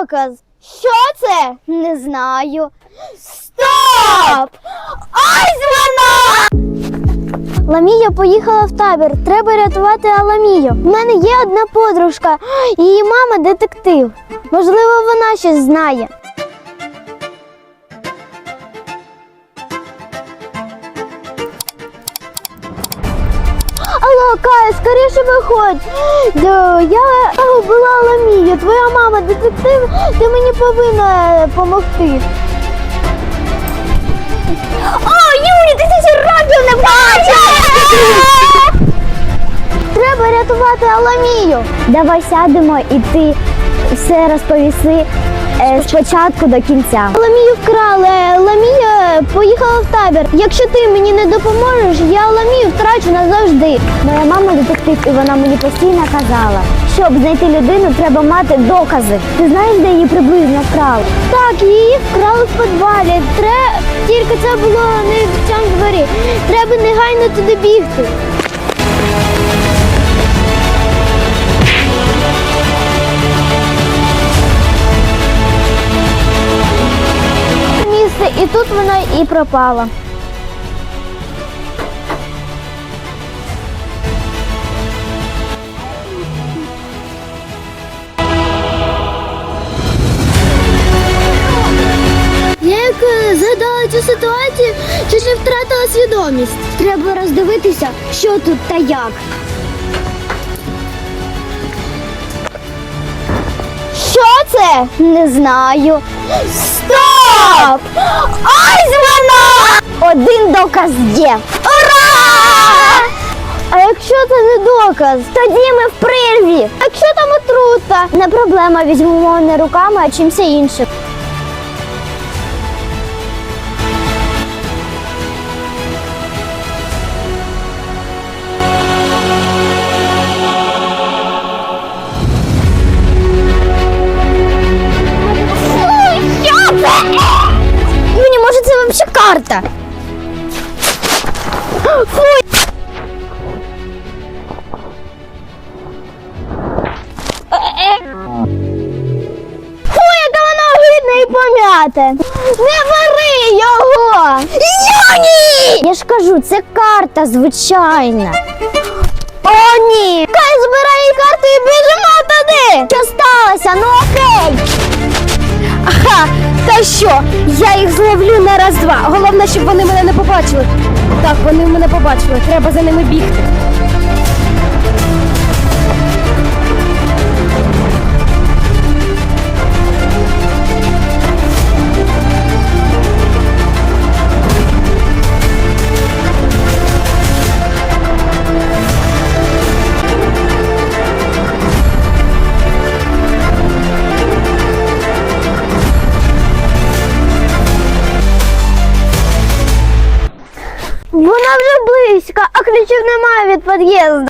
доказ. Що це? Не знаю. Стоп! Ось вона! Ламія поїхала в табір. Треба рятувати Аламію. У мене є одна подружка, її мама детектив. Можливо, вона щось знає. Алло, Кая, скоріше виходь. Я була Аламія, твоя мама детектив, ти мені повинна допомогти. О, Юлі, ти це років не бачила! Треба рятувати Аламію. Давай сядемо і ти все розповіси е, спочатку до кінця. Ламію вкрали. Ламія поїхала в табір. Якщо ти мені не допоможеш, я Ламію втрачу назавжди. Моя мама детектив, і вона мені постійно казала, щоб знайти людину, треба мати докази. Ти знаєш, де її приблизно вкрали? Так, її вкрали в підвалі. Тре... Тільки це було не в цьому дворі. Треба негайно туди бігти. місце, і тут вона і пропала. Цю ситуацію, чуть не втратила свідомість. Треба роздивитися, що тут та як. Що це? Не знаю. Стоп! Ось вона! Один доказ є. Ура! А якщо це не доказ, тоді ми в прірві. Якщо там отрута, не проблема, візьмемо не руками, а чимся іншим. Пом'яте. Не бери його! Йоні! Я ж кажу, це карта звичайна. О, ні! Кай збирай карту і біжимо туди! Що сталося? Ну окей! Ага, та що? Я їх зловлю на раз-два. Головне, щоб вони мене не побачили. Так, вони мене побачили. Треба за ними бігти. Вона вже близько, а ключів немає від під'їзду.